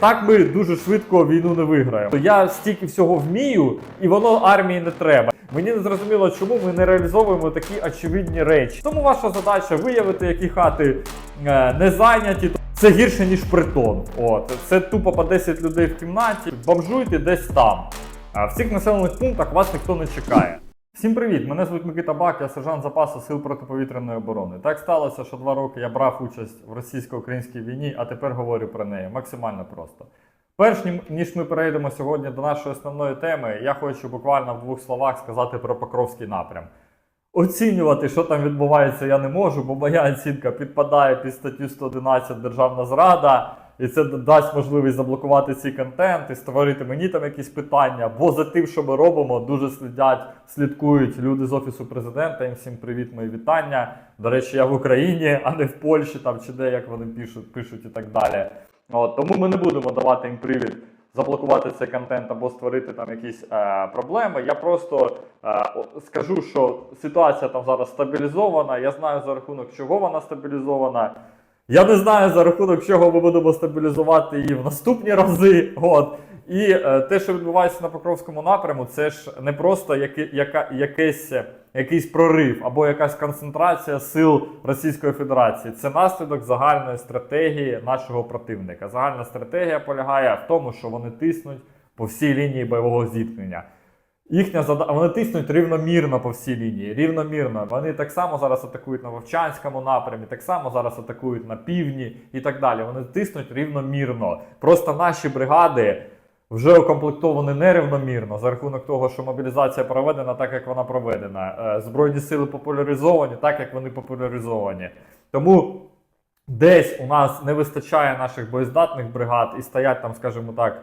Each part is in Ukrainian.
так ми дуже швидко війну не виграємо. Я стільки всього вмію, і воно армії не треба. Мені не зрозуміло, чому ми не реалізовуємо такі очевидні речі. Тому ваша задача виявити, які хати е, не зайняті. Це гірше ніж притон. От це тупо по 10 людей в кімнаті. Бомжуйте десь там. А в цих населених пунктах вас ніхто не чекає. Всім привіт! Мене звуть Микита Бак, я сержант запасу сил протиповітряної оборони. Так сталося, що два роки я брав участь в російсько-українській війні, а тепер говорю про неї максимально просто. Перш ні- ніж ми перейдемо сьогодні до нашої основної теми, я хочу буквально в двох словах сказати про Покровський напрям. Оцінювати, що там відбувається, я не можу, бо моя оцінка підпадає під статтю 111 Державна зрада, і це дасть можливість заблокувати контент і створити мені там якісь питання. Бо за тим, що ми робимо, дуже слідять, слідкують люди з офісу президента. Їм всім привіт, мої вітання. До речі, я в Україні, а не в Польщі, там чи де, як вони пишуть, пишуть і так далі. От, тому ми не будемо давати їм привід заблокувати цей контент або створити там якісь е, проблеми. Я просто е, скажу, що ситуація там зараз стабілізована. Я знаю за рахунок чого вона стабілізована. Я не знаю за рахунок чого ми будемо стабілізувати її в наступні рази. От. І е, те, що відбувається на Покровському напряму, це ж не просто яки, яка, якийсь, якийсь прорив або якась концентрація сил Російської Федерації. Це наслідок загальної стратегії нашого противника. Загальна стратегія полягає в тому, що вони тиснуть по всій лінії бойового зіткнення. Їхня задача, вони тиснуть рівномірно по всій лінії, рівномірно. Вони так само зараз атакують на Вовчанському напрямі, так само зараз атакують на півдні і так далі. Вони тиснуть рівномірно. Просто наші бригади вже укомплектовані нерівномірно за рахунок того, що мобілізація проведена так, як вона проведена. Е, Збройні сили популяризовані так, як вони популяризовані. Тому десь у нас не вистачає наших боєздатних бригад і стоять там, скажімо так,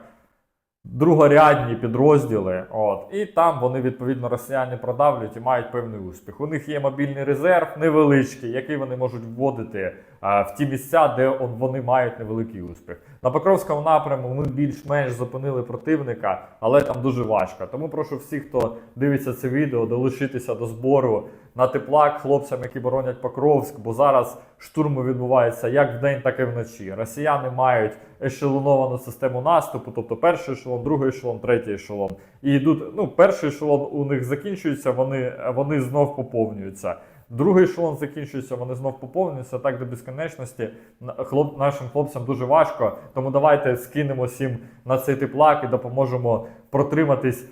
другорядні підрозділи. От, і там вони відповідно росіяни продавлюють і мають певний успіх. У них є мобільний резерв невеличкий, який вони можуть вводити в ті місця, де вони мають невеликий успіх. На Покровському напряму ми більш-менш зупинили противника, але там дуже важко. Тому прошу всіх, хто дивиться це відео, долучитися до збору на теплак хлопцям, які боронять Покровськ, бо зараз штурми відбуваються як вдень, так і вночі. Росіяни мають ешелоновану систему наступу, тобто перший ешелон, другий ешелон, третій ешелон. І йдуть, ну, перший ешелон у них закінчується, вони, вони знов поповнюються. Другий ешелон закінчується, вони знов поповнюються так до безконечності. Хлоп, нашим хлопцям дуже важко. Тому давайте скинемо всім на цей теплак і допоможемо протриматись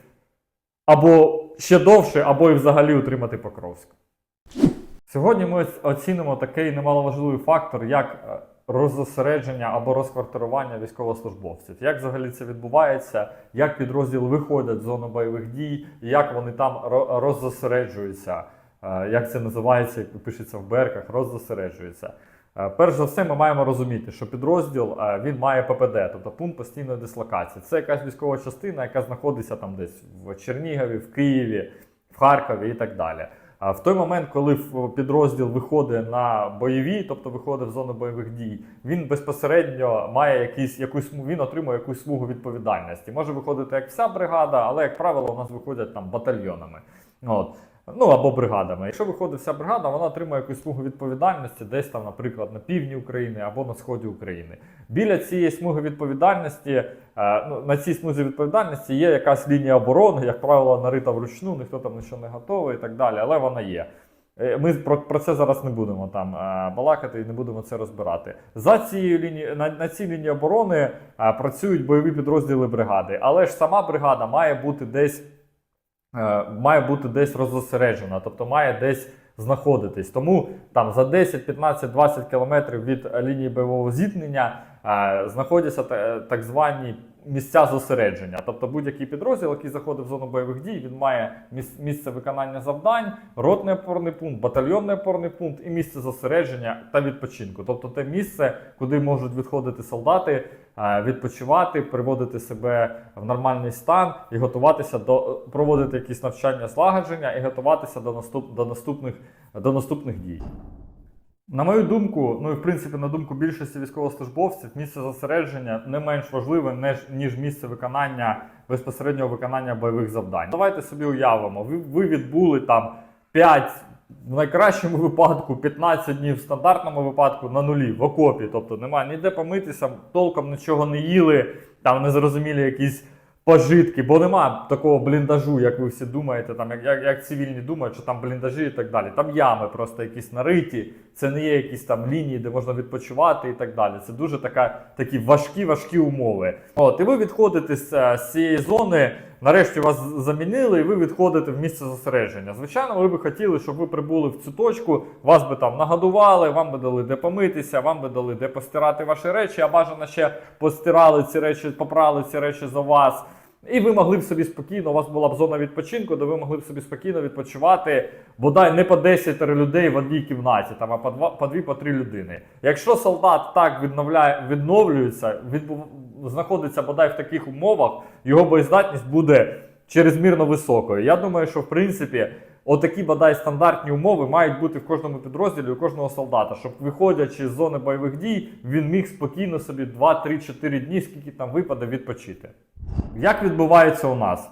або ще довше, або і взагалі утримати Покровськ. Сьогодні ми оцінимо такий немаловажливий фактор, як е, роззосередження або розквартирування військовослужбовців. Як взагалі це відбувається, як підрозділи виходять з зони бойових дій, як вони там ро- роззосереджуються, Е, як це називається, як пишеться в берках, роззосереджуються. Е, Перш за все, ми маємо розуміти, що підрозділ він має ППД, тобто пункт постійної дислокації. Це якась військова частина, яка знаходиться там десь в Чернігові, в Києві, в Харкові і так далі. В той момент, коли підрозділ виходить на бойові, тобто виходить в зону бойових дій, він безпосередньо має якісь, якусь він отримує якусь смугу відповідальності. Може виходити як вся бригада, але як правило, у нас виходять там батальйонами. От. Ну або бригадами. Якщо виходить вся бригада, вона отримує якусь смугу відповідальності десь там, наприклад, на півдні України або на сході України. Біля цієї смуги відповідальності, е, ну, на цій смузі відповідальності є якась лінія оборони, як правило, нарита вручну, ніхто там нічого не готовий і так далі, але вона є. Е, Ми про, про це зараз не будемо там е, балакати і не будемо це розбирати. За цією лінією на, на цій лінії оборони працюють бойові підрозділи бригади, але ж сама бригада має бути десь має бути десь розосереджена, тобто має десь знаходитись. Тому там за 10, 15, 20 кілометрів від е, лінії бойового зіткнення е, знаходяться та- так звані місця зосередження. Тобто будь-який підрозділ, який заходить в зону бойових дій, він має міс- місце виконання завдань, ротний опорний пункт, батальйонний опорний пункт і місце зосередження та відпочинку. Тобто те місце, куди можуть відходити солдати, е, відпочивати, приводити себе в нормальний стан і готуватися до проводити якісь навчання злагодження і готуватися до наступ до наступних до наступних дій. На мою думку, ну і в принципі на думку більшості військовослужбовців, місце зосередження не менш важливе, ніж, місце виконання безпосереднього виконання бойових завдань. Давайте собі уявимо, ви, ви відбули там 5 В найкращому випадку 15 днів, в стандартному випадку на нулі, в окопі. Тобто немає ніде помитися, толком нічого не їли, там незрозумілі якісь пожитки, бо нема такого бліндажу, як ви всі думаєте, там, як, як, як цивільні думають, що там бліндажі і так далі. Там ями просто якісь нариті, це не є якісь там лінії, де можна відпочивати і так далі. Це дуже така, такі важкі, важкі умови. От, і ви відходите з, е, з цієї зони. Нарешті вас замінили, і ви відходите в місце зосередження. Звичайно, ви би хотіли, щоб ви прибули в цю точку, вас би там нагодували, вам би дали де помитися, вам би дали де постирати ваші речі, а бажано ще постирали ці речі, попрали ці речі за вас. І ви могли б собі спокійно, у вас була б зона відпочинку, де ви могли б собі спокійно відпочивати, бодай не по 10 людей в одній кімнаті, там, а по 2, по 2 по 3 людини. Якщо солдат так відновляє, відновлюється, відбув, знаходиться бодай в таких умовах, його боєздатність буде чрезмірно високою. Я думаю, що в принципі отакі бодай стандартні умови мають бути в кожному підрозділі у кожного солдата, щоб виходячи з зони бойових дій, він міг спокійно собі 2-3-4 дні, скільки там випаде, відпочити. Як відбувається у нас?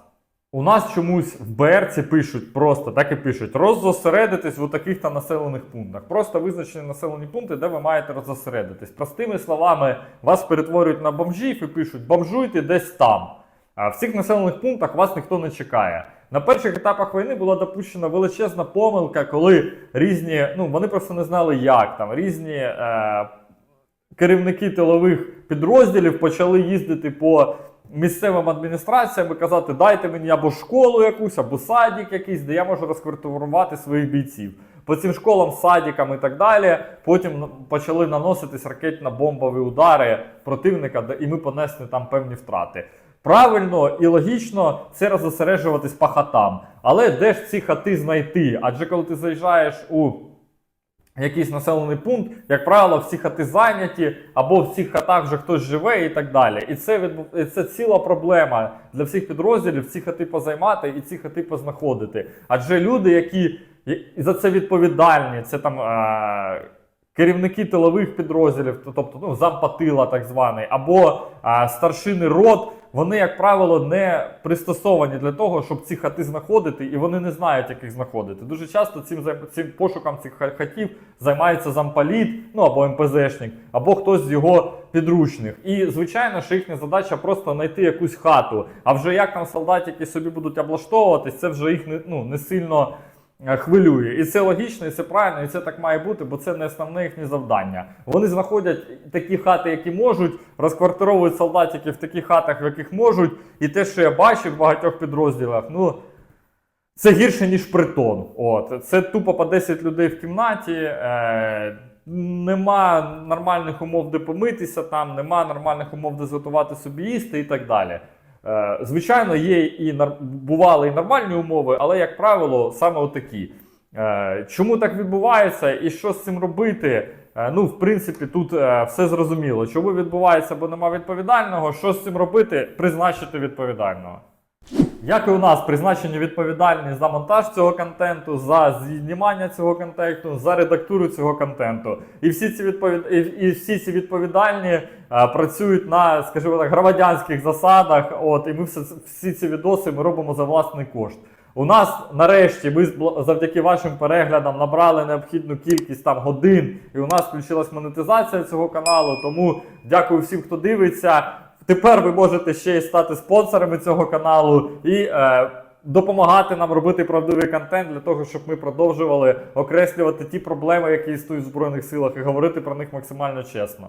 У нас чомусь в БРці пишуть просто так і пишуть: роззосередитись в таких-то населених пунктах. Просто визначені населені пункти, де ви маєте роззосередитись. Простими словами, вас перетворюють на бомжів і пишуть: бомжуйте десь там. А в цих населених пунктах вас ніхто не чекає. На перших етапах війни була допущена величезна помилка, коли різні, ну вони просто не знали, як там різні е, керівники тилових підрозділів почали їздити по місцевим адміністраціям і казати, дайте мені або школу якусь, або садик якийсь, де я можу розквартирувати своїх бійців. По цим школам, садикам і так далі, потім почали наноситись ракетно-бомбові удари противника, і ми понесли там певні втрати. Правильно і логічно це розосереджуватись по хатам. Але де ж ці хати знайти? Адже коли ти заїжджаєш у якийсь населений пункт, як правило, всі хати зайняті, або в цих хатах вже хтось живе і так далі. І це відбув... це ціла проблема для всіх підрозділів ці хати позаймати і ці хати познаходити. Адже люди, які за це відповідальні, це там. Е... Керівники тилових підрозділів, тобто ну, зампатила так званий, або а, старшини рот, вони, як правило, не пристосовані для того, щоб ці хати знаходити, і вони не знають, як їх знаходити. Дуже часто цим, цим пошуком цих хатів займається замполіт, ну або МПЗшник, або хтось з його підручних. І звичайно, що їхня задача просто знайти якусь хату. А вже як там солдатики собі будуть облаштовуватись, це вже їх не, ну, не сильно хвилює. І це логічно, і це правильно, і це так має бути, бо це не основне їхнє завдання. Вони знаходять такі хати, які можуть, розквартировують солдатиків в таких хатах, в яких можуть. І те, що я бачив в багатьох підрозділах, ну. Це гірше, ніж притон. От. Це тупо по 10 людей в кімнаті. Е, нема нормальних умов, де помитися, там, нема нормальних умов, де зготувати собі їсти і так далі. Е, звичайно, є і бували і нормальні умови, але, як правило, саме отакі. Е, чому так відбувається і що з цим робити? Е, ну, в принципі, тут все зрозуміло. Чому відбувається, бо нема відповідального. Що з цим робити? Призначити відповідального. Як і у нас призначені відповідальні за монтаж цього контенту, за знімання цього контенту, за редактуру цього контенту. І всі ці відповід... і, всі ці відповідальні е, працюють на, скажімо так, громадянських засадах. От, і ми все, всі ці відоси ми робимо за власний кошт. У нас нарешті ми завдяки вашим переглядам набрали необхідну кількість там годин, і у нас включилась монетизація цього каналу. Тому дякую всім, хто дивиться. Тепер ви можете ще й стати спонсорами цього каналу і е, допомагати нам робити правдивий контент для того, щоб ми продовжували окреслювати ті проблеми, які існують в Збройних силах, і говорити про них максимально чесно.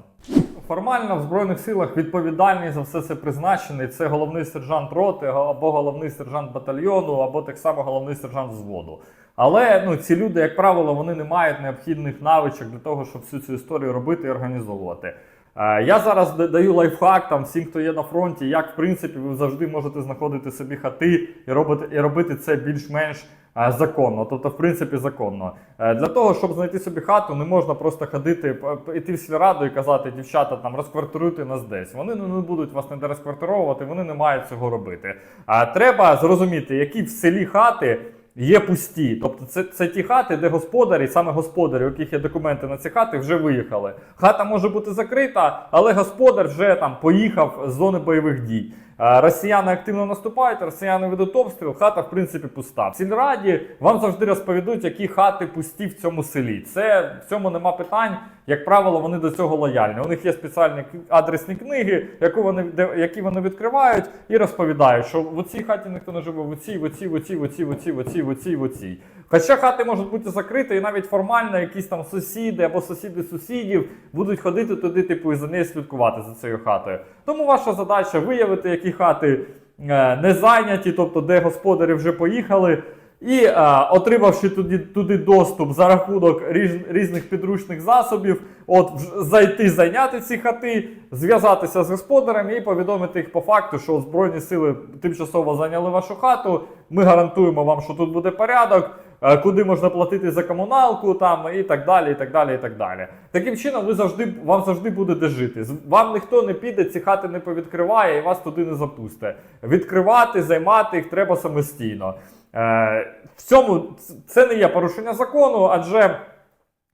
Формально в Збройних силах відповідальний за все це призначений. Це головний сержант роти, або головний сержант батальйону, або так само головний сержант взводу. Але ну, ці люди, як правило, вони не мають необхідних навичок для того, щоб всю цю історію робити і організовувати. Е, Я зараз да- даю лайфхак там всім, хто є на фронті, як в принципі ви завжди можете знаходити собі хати і робити, і робити це більш-менш е, законно, тобто, в принципі, законно. Е, Для того, щоб знайти собі хату, не можна просто ходити, іти в сільраду і казати, дівчата, там розквартируйте нас десь. Вони не, не будуть вас ніде розквартировувати, вони не мають цього робити. А треба зрозуміти, які в селі хати. Є пусті, тобто це, це ті хати, де господарі, саме господарі, у яких є документи на ці хати, вже виїхали. Хата може бути закрита, але господар вже там поїхав з зони бойових дій. Е, Росіяни активно наступають, росіяни ведуть обстріл, хата в принципі пуста. В сільраді вам завжди розповідуть, які хати пусті в цьому селі. Це в цьому нема питань. Як правило, вони до цього лояльні. У них є спеціальні адресні книги, яку вони які вони відкривають і розповідають, що в цій хаті ніхто не живе, в цій, в цій, в цій, в цій, в цій, в цій, в цій, в цій. Хоча хати можуть бути закриті, і навіть формально якісь там сусіди або сусіди сусідів будуть ходити туди, типу, і за нею слідкувати за цією хатою. Тому ваша задача виявити, які хати е, не зайняті, тобто де господарі вже поїхали. І е, отримавши туди, туди доступ за рахунок різ, різних підручних засобів, от зайти, зайняти ці хати, зв'язатися з господарями і повідомити їх по факту, що Збройні сили тимчасово зайняли вашу хату. Ми гарантуємо вам, що тут буде порядок, е, куди можна платити за комуналку, там і так далі. і так далі, і так далі. Таким чином, ви завжди вам завжди буде де жити. Вам ніхто не піде, ці хати не повідкриває і вас туди не запусте. Відкривати, займати їх треба самостійно. Е, в цьому це не є порушення закону, адже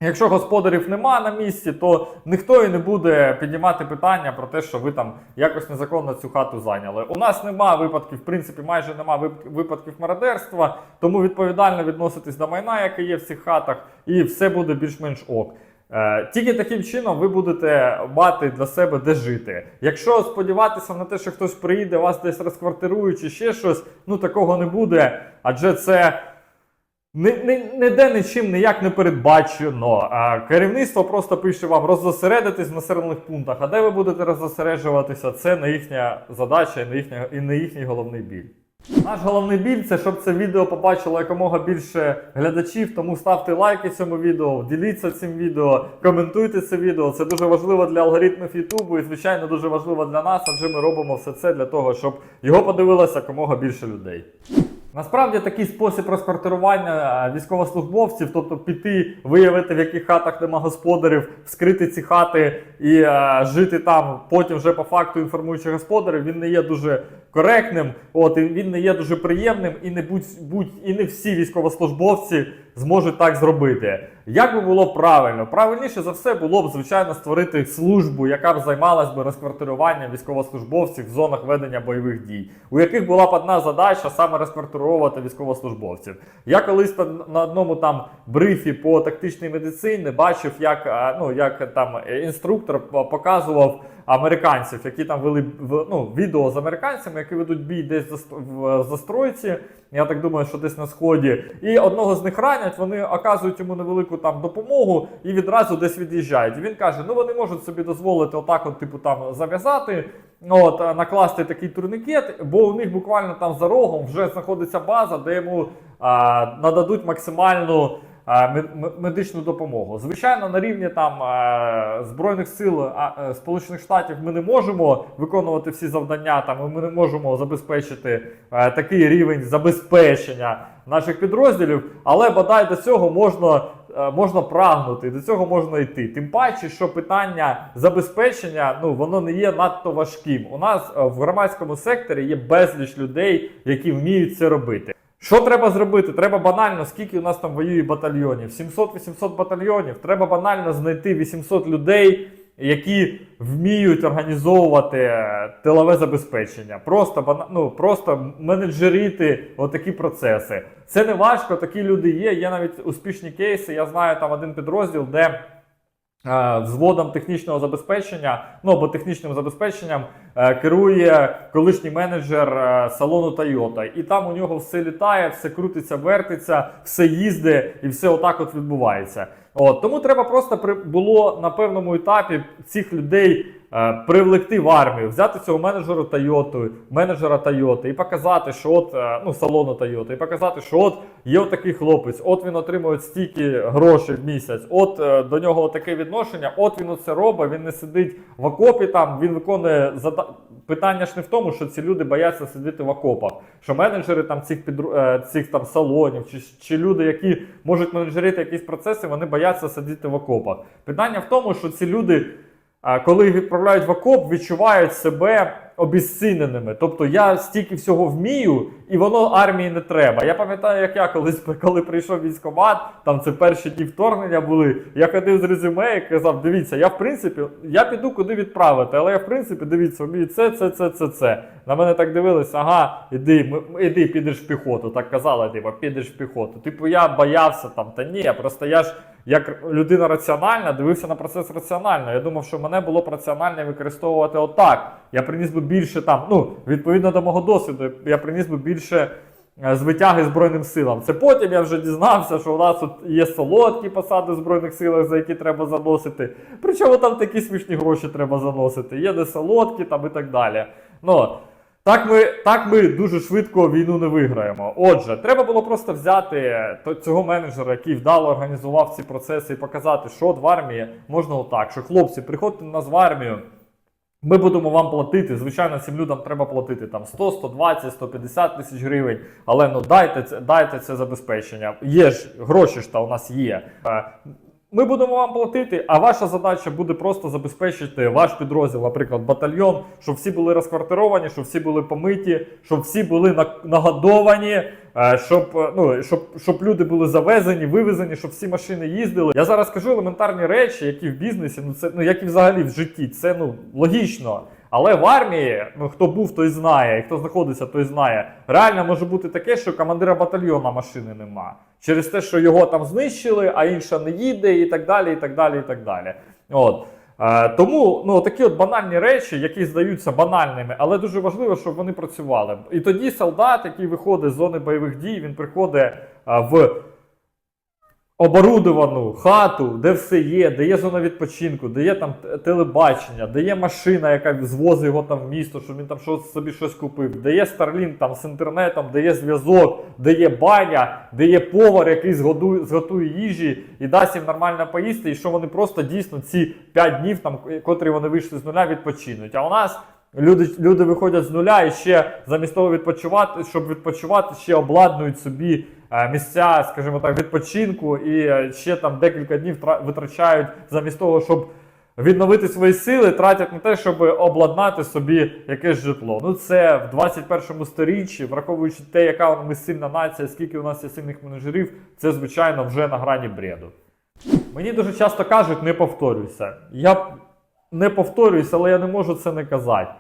якщо господарів нема на місці, то ніхто і не буде піднімати питання про те, що ви там якось незаконно цю хату зайняли. У нас нема випадків, в принципі, майже нема випадків мародерства, тому відповідально відноситись до майна, яке є в цих хатах, і все буде більш-менш ок. Е, Тільки таким чином ви будете мати для себе де жити. Якщо сподіватися на те, що хтось приїде, вас десь розквартирує чи ще щось, ну такого не буде, адже це ні, ні, ніде нічим ніяк не передбачено. А керівництво просто пише вам роззосередитись в населених пунктах. А де ви будете роззосереджуватися, це не їхня задача і не, і не їхній головний біль. Наш головний біль це щоб це відео побачило якомога більше глядачів. Тому ставте лайки цьому відео, діліться цим відео, коментуйте це відео. Це дуже важливо для алгоритмів Ютубу і, звичайно, дуже важливо для нас, адже ми робимо все це для того, щоб його подивилося якомога більше людей. Насправді такий спосіб розквартирування військовослужбовців, тобто піти, виявити, в яких хатах нема господарів, вскрити ці хати і е, жити там, потім вже по факту інформуючи господарів, він не є дуже коректним, от і він не є дуже приємним, і не будь, будь і не всі військовослужбовці зможуть так зробити. Як би було правильно? Правильніше за все було б, звичайно, створити службу, яка б займалась би розквартируванням військовослужбовців в зонах ведення бойових дій, у яких була б одна задача саме розквартировувати військовослужбовців. Я колись на одному там брифі по тактичній медицині бачив, як, ну, як там інструктор по- показував американців, які там вели ну, відео з американцями, які ведуть бій десь в застройці. Я так думаю, що десь на сході. І одного з них ранять, вони оказують йому невелику там допомогу і відразу десь від'їжджають. Він каже: ну вони можуть собі дозволити отак, от, типу, там зав'язати, от, накласти такий турнікет, бо у них буквально там за рогом вже знаходиться база, де йому а, нададуть максимальну. Медичну допомогу. Звичайно, на рівні там е, Збройних сил е, Сполучених Штатів ми не можемо виконувати всі завдання, там ми не можемо забезпечити е, такий рівень забезпечення наших підрозділів, але бодай до цього можна, можна прагнути, до цього можна йти. Тим паче, що питання забезпечення ну воно не є надто важким. У нас в громадському секторі є безліч людей, які вміють це робити. Що треба зробити? Треба банально, скільки у нас там воює батальйонів? 700-800 батальйонів. Треба банально знайти 800 людей, які вміють організовувати тилове забезпечення. Просто ну, просто менеджерити отакі процеси. Це не важко, такі люди є. Є навіть успішні кейси. Я знаю там один підрозділ, де. Е, Взводом технічного забезпечення, ну або технічним забезпеченням е, керує колишній менеджер е, салону Toyota. І там у нього все літає, все крутиться, вертиться, все їздить і все отак от відбувається. От тому треба просто при було на певному етапі цих людей привлекти в армію, взяти цього менеджера Toyota, менеджера Toyota і показати, що от е, ну салону Toyota, і показати, що от є отакий хлопець, от він отримує стільки грошей в місяць, от е, до нього таке відношення, от він оце робить, він не сидить в окопі там, він виконує зада... Питання ж не в тому, що ці люди бояться сидіти в окопах, що менеджери там цих підру... е, цих там салонів, чи, чи люди, які можуть менеджерити якісь процеси, вони бояться сидіти в окопах. Питання в тому, що ці люди коли їх відправляють в окоп, відчувають себе обіціненими. Тобто я стільки всього вмію, і воно армії не треба. Я пам'ятаю, як я колись, коли прийшов військкомат, там це перші дні вторгнення були. Я ходив з резюме і казав: дивіться, я в принципі, я піду куди відправити, але я в принципі дивіться, вмію це, це, це, це, це. На мене так дивились, ага, іди, іди, підеш в піхоту. Так казали, типу, підеш в піхоту. Типу, я боявся там, та ні, просто я ж як людина раціональна дивився на процес раціонально. Я думав, що мене було б раціонально використовувати отак. Я приніс би більше там, ну, відповідно до мого досвіду, я приніс би більше е, з витяги Збройним силам. Це потім я вже дізнався, що у нас тут є солодкі посади в Збройних силах, за які треба заносити. Причому там такі смішні гроші треба заносити. Є не солодкі там і так далі. Ну, так ми, так ми дуже швидко війну не виграємо. Отже, треба було просто взяти цього менеджера, який вдало організував ці процеси, і показати, що от в армії можна отак. Що хлопці, приходьте до нас в армію. Ми будемо вам платити. Звичайно, цим людям треба платити там 100, 120, 150 тисяч гривень. Але ну дайте це, дайте це забезпечення. Є ж гроші ж та у нас є. Ми будемо вам платити, а ваша задача буде просто забезпечити ваш підрозділ, наприклад, батальйон, щоб всі були розквартировані, щоб всі були помиті, щоб всі були на- нагодовані, е, щоб, е, ну, щоб, щоб люди були завезені, вивезені, щоб всі машини їздили. Я зараз кажу елементарні речі, які в бізнесі, ну це ну як і взагалі в житті. Це ну логічно. Але в армії, ну хто був, той знає, і хто знаходиться, той знає. Реально може бути таке, що командира батальйона машини нема. Через те, що його там знищили, а інша не їде, і так далі, і так далі, і так далі. От. Е, тому ну, такі от банальні речі, які здаються банальними, але дуже важливо, щоб вони працювали. І тоді солдат, який виходить з зони бойових дій, він приходить е, в оборудовану хату, де все є, де є зона відпочинку, де є там телебачення, де є машина, яка звозить його там в місто, щоб він там щось, собі щось купив, де є Starlink там з інтернетом, де є зв'язок, де є баня, де є повар, який згодує, зготує їжі і дасть їм нормально поїсти, і що вони просто дійсно ці 5 днів, там, котрі вони вийшли з нуля, відпочинуть. А у нас Люди, люди виходять з нуля і ще замість того відпочивати, щоб відпочивати, ще обладнують собі е, місця, скажімо так, відпочинку, і е, ще там декілька днів тра- витрачають замість того, щоб відновити свої сили, тратять на те, щоб обладнати собі якесь житло. Ну це в 21 сторіччі, враховуючи те, яка ми сильна нація, скільки у нас є сильних менеджерів, це звичайно вже на грані бреду. Мені дуже часто кажуть, не повторюйся. Я не повторююся, але я не можу це не казати.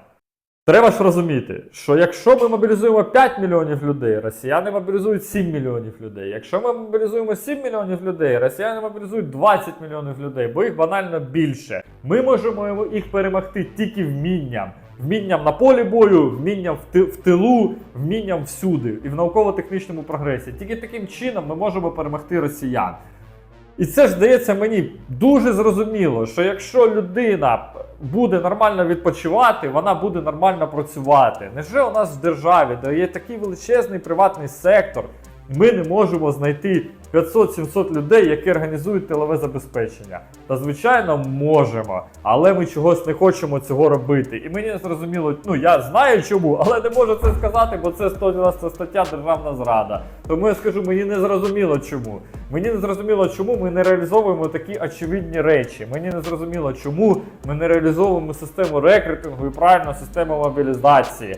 Треба ж розуміти, що якщо ми мобілізуємо 5 мільйонів людей, росіяни мобілізують 7 мільйонів людей. Якщо ми мобілізуємо 7 мільйонів людей, росіяни мобілізують 20 мільйонів людей, бо їх банально більше. Ми можемо їх перемогти тільки вмінням. Вмінням на полі бою, вмінням в тилу, вмінням всюди і в науково-технічному прогресі. Тільки таким чином ми можемо перемогти росіян. І це ж здається мені дуже зрозуміло, що якщо людина буде нормально відпочивати, вона буде нормально працювати. Невже у нас в державі, де є такий величезний приватний сектор, ми не можемо знайти 500-700 людей, які організують тилове забезпечення? Та звичайно можемо, але ми чогось не хочемо цього робити. І мені не зрозуміло, ну я знаю чому, але не можу це сказати, бо це 190 стаття Державна зрада. Тому я скажу, мені не зрозуміло чому. Мені не зрозуміло, чому ми не реалізовуємо такі очевидні речі. Мені не зрозуміло, чому ми не реалізовуємо систему рекрутингу і правильну систему мобілізації.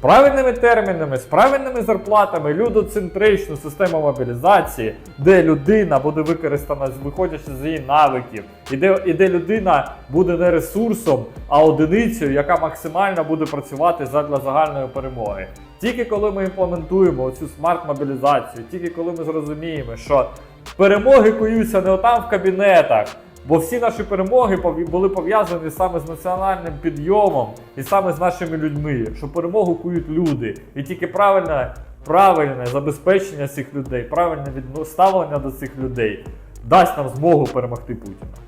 Правильними термінами, з правильними зарплатами, людоцентричну систему мобілізації, де людина буде використана виходячи з її навиків, і де, і де людина буде не ресурсом, а одиницею, яка максимально буде працювати задля загальної перемоги. Тільки коли ми імплементуємо цю смарт-мобілізацію, тільки коли ми зрозуміємо, що перемоги куються не отам в кабінетах. Бо всі наші перемоги були пов'язані саме з національним підйомом і саме з нашими людьми, що перемогу кують люди. І тільки правильне, правильне забезпечення цих людей, правильне ставлення до цих людей дасть нам змогу перемогти Путіна.